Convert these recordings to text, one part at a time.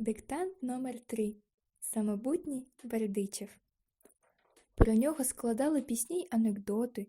Диктант номер 3 Самобутній Бердичев. Про нього складали пісні й анекдоти.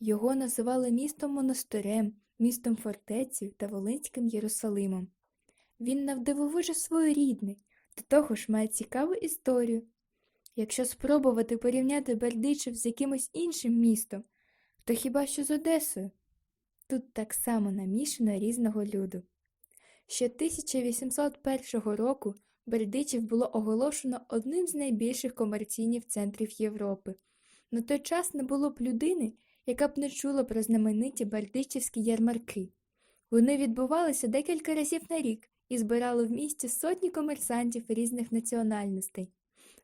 Його називали містом монастирем, містом фортецею та Волинським Єрусалимом. Він навдивовижу своєрідний, до того ж має цікаву історію. Якщо спробувати порівняти Бердичев з якимось іншим містом, то хіба що з Одесою? Тут так само намішано різного люду. Ще 1801 року Бердичів було оголошено одним з найбільших комерційних центрів Європи. На той час не було б людини, яка б не чула про знамениті бердичівські ярмарки. Вони відбувалися декілька разів на рік і збирали в місті сотні комерсантів різних національностей.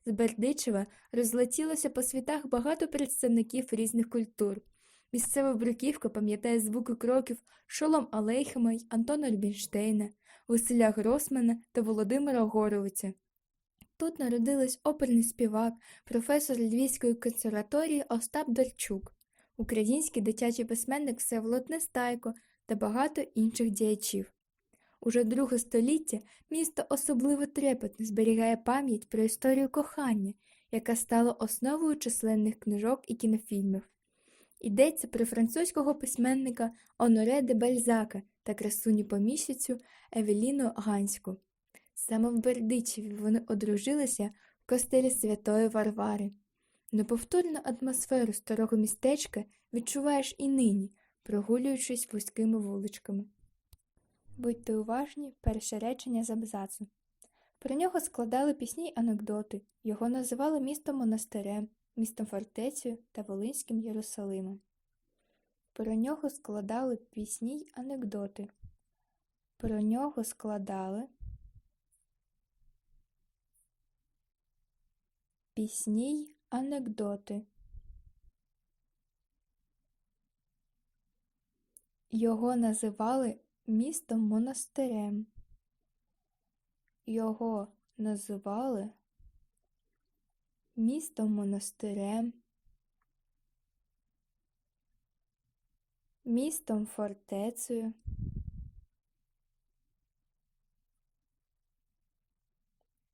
З Бердичева розлетілося по світах багато представників різних культур. Місцева бруківка пам'ятає звуки кроків Шолом Алейхема й Антона Рубінштейна, Василя Гросмана та Володимира Горовиця. Тут народились оперний співак, професор Львівської консерваторії Остап Дарчук, український дитячий письменник Всеволод Нестайко та багато інших діячів. Уже друге століття місто особливо трепетно зберігає пам'ять про історію кохання, яка стала основою численних книжок і кінофільмів. Йдеться про французького письменника Оноре де Бальзака та красуню поміщицю Евеліну Ганську. Саме в Бердичеві вони одружилися в костелі Святої Варвари. Неповторну атмосферу старого містечка відчуваєш і нині, прогулюючись вузькими вуличками. Будьте уважні, перше речення з абзацу. Про нього складали пісні й анекдоти, його називали містом монастирем, містом фортецею та Волинським Єрусалимом. Про нього складали пісні й анекдоти. Про нього складали пісні й анекдоти. Його називали містом монастирем. Його називали містом монастирем, містом фортецею,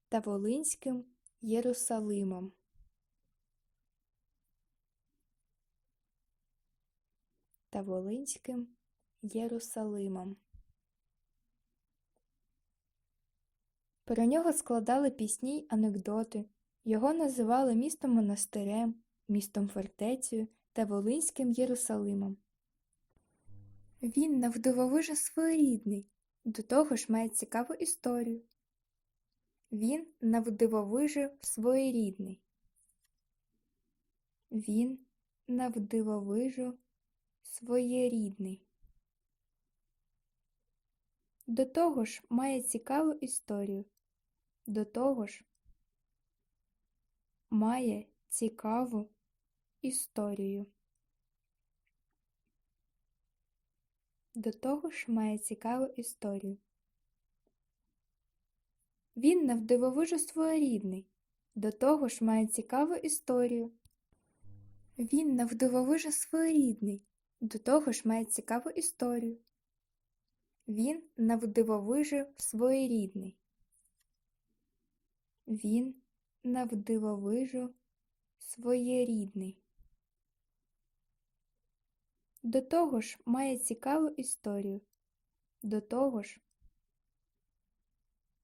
та Волинським Єрусалимом. Та Волинським Єрусалимом. Про нього складали пісні й анекдоти. Його називали містом монастирем, містом фортецею та Волинським Єрусалимом. Він навдивовижу своєрідний, до того ж має цікаву історію. Він навдивовижу своєрідний. Він навдивовижу своєрідний. До того ж має цікаву історію. До того ж має цікаву історію. До того ж має цікаву історію. Він навдивовижу своєрідний. До того ж має цікаву історію. Він навдивовижу своєрідний. До того ж має цікаву історію. Він навдивовижу своєрідний. Він навдивовижу своєрідний. До того ж має цікаву історію. До того ж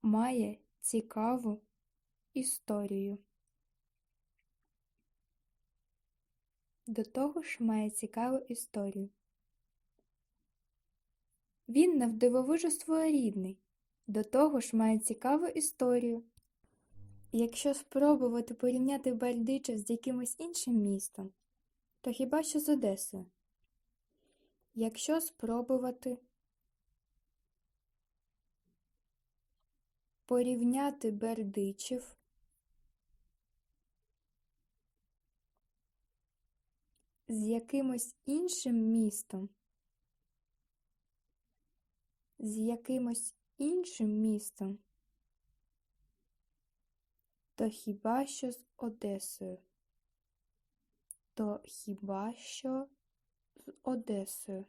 має цікаву історію. До того ж має цікаву історію. Він навдивовижу своєрідний. До того ж має цікаву історію. Якщо спробувати порівняти Бердичев з якимось іншим містом, то хіба що з Одесою? Якщо спробувати порівняти Бердичев з якимось іншим містом, з якимось іншим містом, то хіба що з Одесою, то хіба що з Одесою.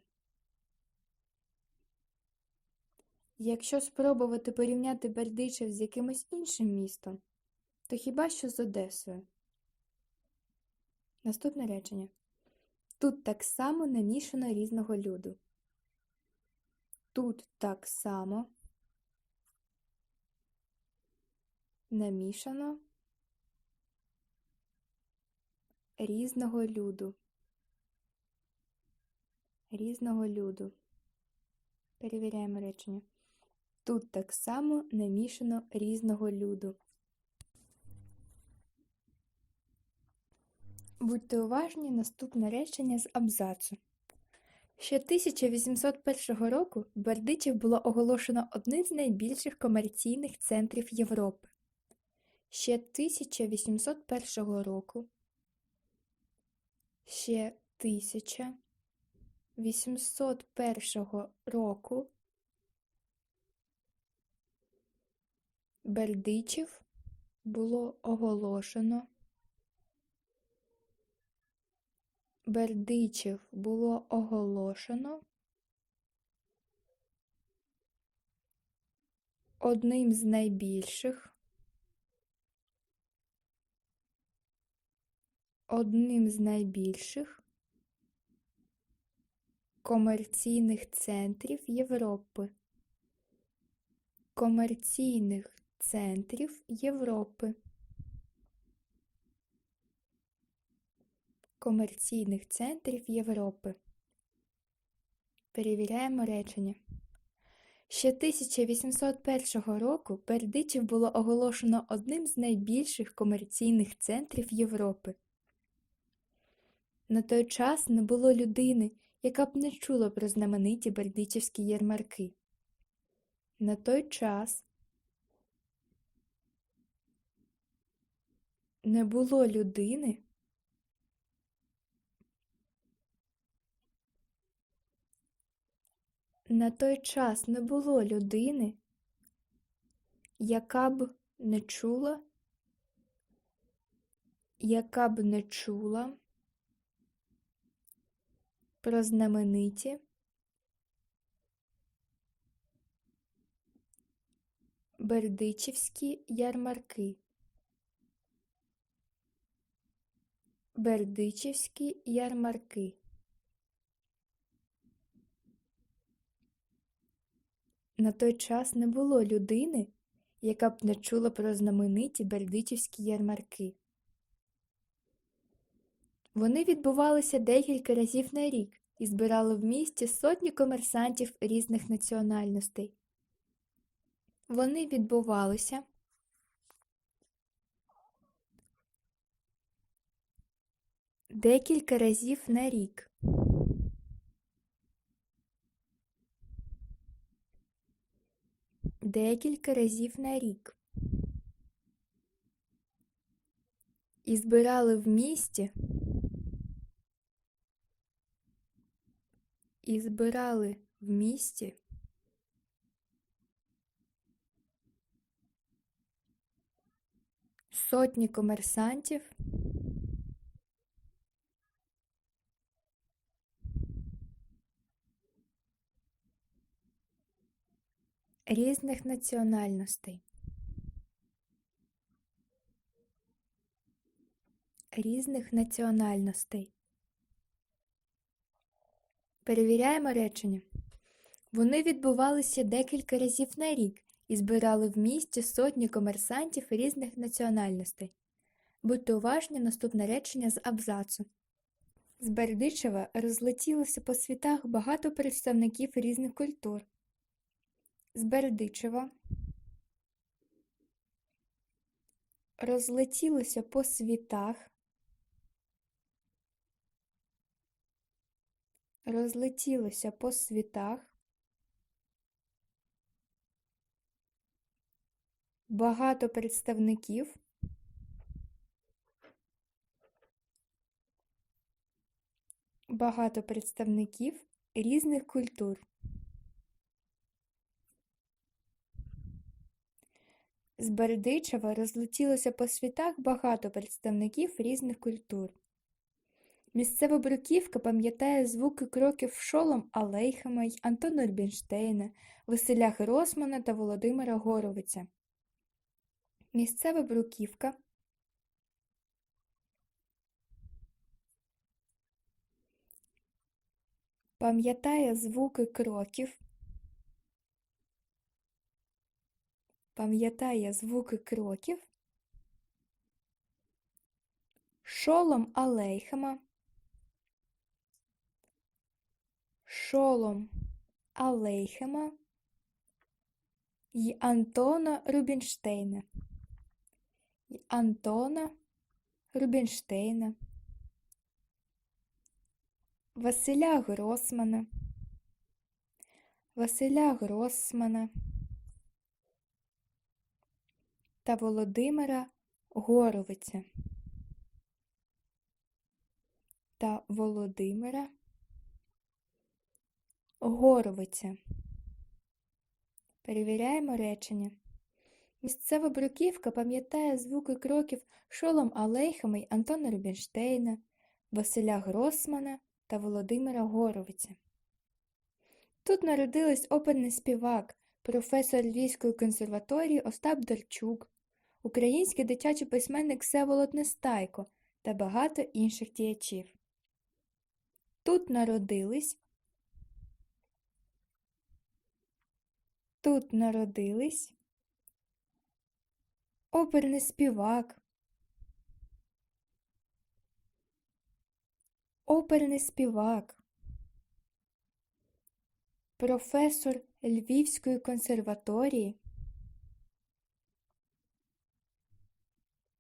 Якщо спробувати порівняти Бердичев з якимось іншим містом, то хіба що з Одесою. Наступне речення. Тут так само намішано різного люду. Тут так само намішано різного люду. Різного люду. Перевіряємо речення. Тут так само намішано різного люду. Будьте уважні наступне речення з абзацу. Ще 1801 року Бердичів було оголошено одним з найбільших комерційних центрів Європи. Ще 1801 року. Ще 1801 року. Бердичів було оголошено. Бердичів було оголошено. Одним з найбільших одним з найбільших комерційних центрів Європи. Комерційних центрів Європи. Комерційних центрів Європи. Перевіряємо речення. Ще 1801 року Бердичів було оголошено одним з найбільших комерційних центрів Європи. На той час не було людини, яка б не чула про знамениті бердичівські ярмарки. На той час не було людини, на той час не було людини, яка б не чула, яка б не чула про знамениті Бердичівські ярмарки. Бердичівські ярмарки. На той час не було людини, яка б не чула про знамениті бердичівські ярмарки. Вони відбувалися декілька разів на рік і збирали в місті сотні комерсантів різних національностей. Вони відбувалися декілька разів на рік. Декілька разів на рік. І збирали в місті і збирали в місті сотні комерсантів різних національностей. Різних національностей. Перевіряємо речення. Вони відбувалися декілька разів на рік і збирали в місті сотні комерсантів різних національностей. Будьте уважні наступне речення з абзацу. З Бердичева розлетілося по світах багато представників різних культур. З Бердичева розлетілося по світах розлетілося по світах багато представників багато представників різних культур. З Бердичева розлетілося по світах багато представників різних культур. Місцева бруківка пам'ятає звуки кроків Шолом Алейхема й Антона Рубінштейна, Василя Гросмана та Володимира Горовиця. Місцева бруківка пам'ятає звуки кроків, пам'ятає звуки кроків Шолом Алейхема, Шолом Алейхема й Антона Рубінштейна. й Антона Рубінштейна. Василя Гросмана, Василя Гросмана та Володимира Горовиця та Володимира Горовиця. Перевіряємо речення. Місцева бруківка пам'ятає звуки кроків Шолом Алейхема й Антона Рубінштейна, Василя Гросмана та Володимира Горовиця. Тут народились оперний співак, професор Львівської консерваторії Остап Дарчук, український дитячий письменник Всеволод Нестайко та багато інших діячів. Тут народились Тут народились. Оперний співак, оперний співак, професор Львівської консерваторії,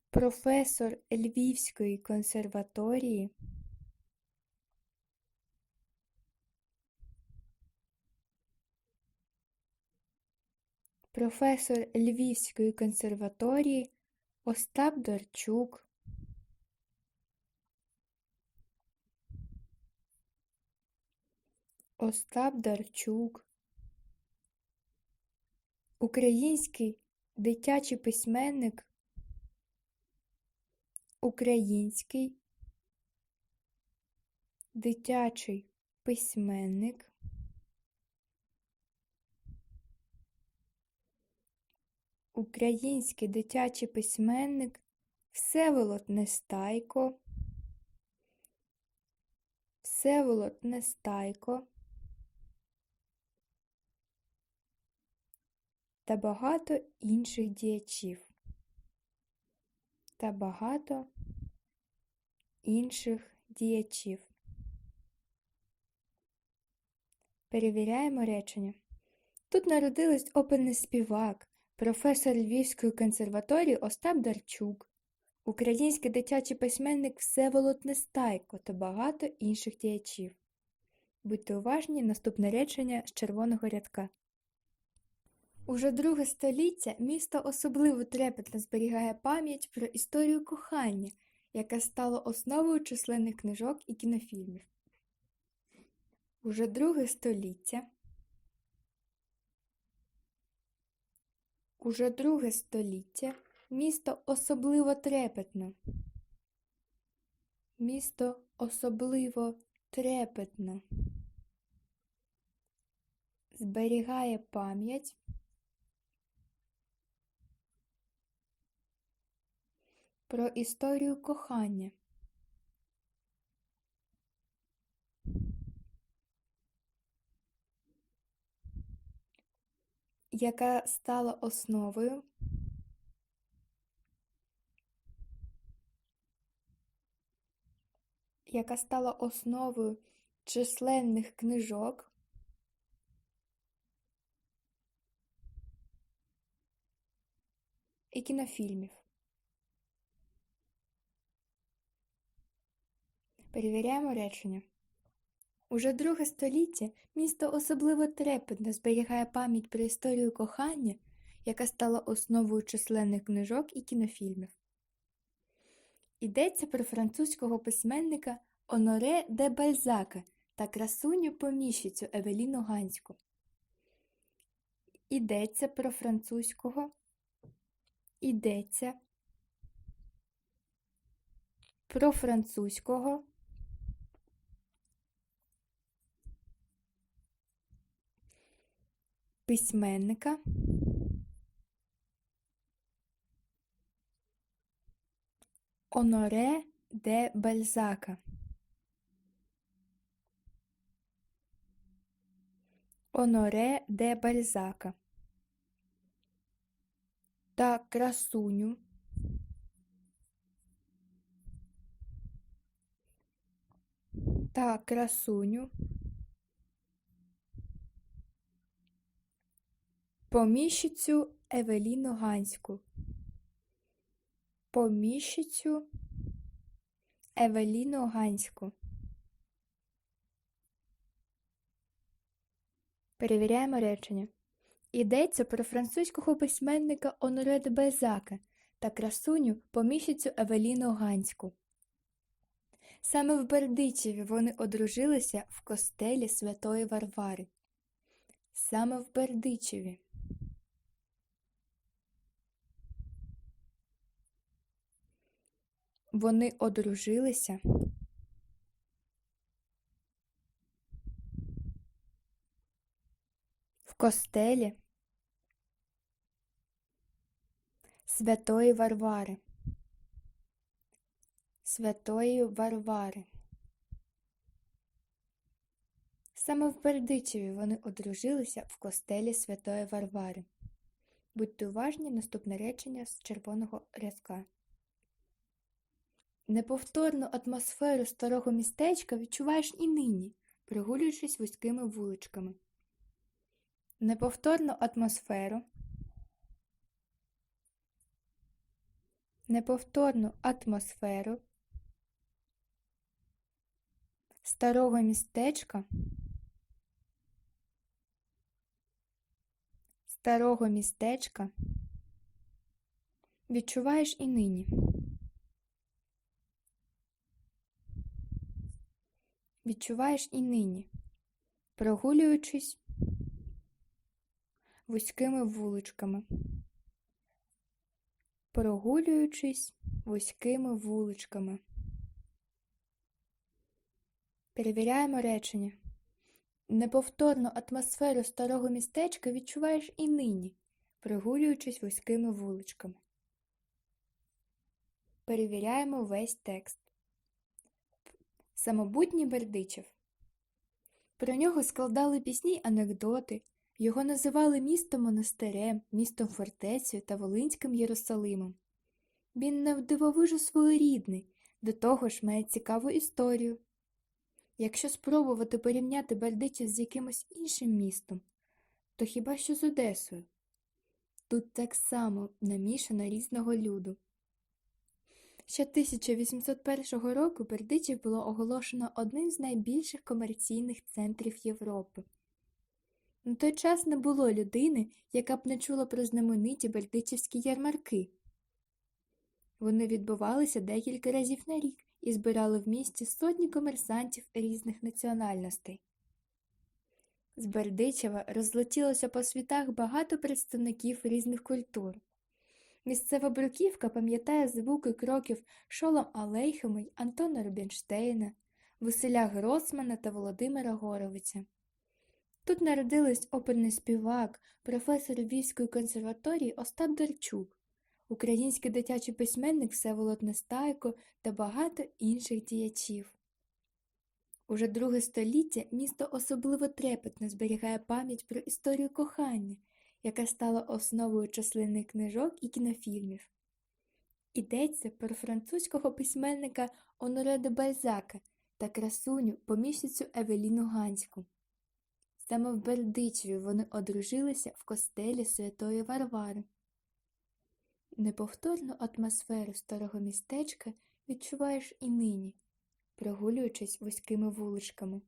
професор Львівської консерваторії. Професор Львівської консерваторії Остап Дарчук, Остап Дарчук, український дитячий письменник, український дитячий письменник. Український дитячий письменник Всеволод Нестайко, Всеволод Нестайко та багато інших діячів та багато інших діячів. Перевіряємо речення. Тут народились оперний співак, професор Львівської консерваторії Остап Дарчук, український дитячий письменник Всеволод Нестайко та багато інших діячів. Будьте уважні наступне речення з червоного рядка. Уже друге століття місто особливо трепетно зберігає пам'ять про історію кохання, яка стала основою численних книжок і кінофільмів. Уже друге століття Уже друге століття місто особливо трепетно. Місто особливо трепетно. Зберігає пам'ять про історію кохання. Яка стала основою яка стала основою численних книжок і кінофільмів. Перевіряємо речення. Уже друге століття місто особливо трепетно зберігає пам'ять про історію кохання, яка стала основою численних книжок і кінофільмів. Йдеться про французького письменника Оноре де Бальзака та красуню поміщицю Евеліну Ганську. Йдеться про французького. Йдеться про французького письменника. Оноре де Бальзака. Оноре де Бальзака. Та красуню. Та красуню поміщицю Евеліну Ганську поміщицю Евеліну Ганську Перевіряємо речення. Йдеться про французького письменника Оноре де Бальзака та красуню поміщицю Евеліну Ганську. Саме в Бердичеві вони одружилися в костелі Святої Варвари. Саме в Бердичеві. Вони одружилися в костелі Святої Варвари. Святої Варвари. Саме в Бердичеві вони одружилися в костелі Святої Варвари. Будьте уважні наступне речення з червоного рядка. Неповторну атмосферу старого містечка відчуваєш і нині, прогулюючись вузькими вуличками. Неповторну атмосферу. Неповторну атмосферу старого містечка. Старого містечка відчуваєш і нині. Відчуваєш і нині, прогулюючись вузькими вуличками. Прогулюючись вузькими вуличками. Перевіряємо речення. Неповторну атмосферу старого містечка відчуваєш і нині, прогулюючись вузькими вуличками. Перевіряємо весь текст. Самобутній Бердичев. Про нього складали пісні й анекдоти, його називали містом монастирем, містом фортецею та Волинським Єрусалимом. Він навдивовижу своєрідний, до того ж має цікаву історію. Якщо спробувати порівняти Бердичев з якимось іншим містом, то хіба що з Одесою? Тут так само намішано різного люду. Ще 1801 року Бердичів було оголошено одним з найбільших комерційних центрів Європи. На той час не було людини, яка б не чула про знамениті бердичівські ярмарки. Вони відбувалися декілька разів на рік і збирали в місті сотні комерсантів різних національностей. З Бердичева розлетілося по світах багато представників різних культур. Місцева бруківка пам'ятає звуки кроків Шолом Алейхема й Антона Рубінштейна, Василя Гросмана та Володимира Горовиця. Тут народились оперний співак, професор Львівської консерваторії Остап Дарчук, український дитячий письменник Всеволод Нестайко та багато інших діячів. Уже друге століття місто особливо трепетно зберігає пам'ять про історію кохання, яка стала основою численних книжок і кінофільмів. Йдеться про французького письменника Оноре де Бальзака та красуню поміщицю Евеліну Ганську. Саме в Бердичеві вони одружилися в костелі Святої Варвари. Неповторну атмосферу старого містечка відчуваєш і нині, прогулюючись вузькими вуличками.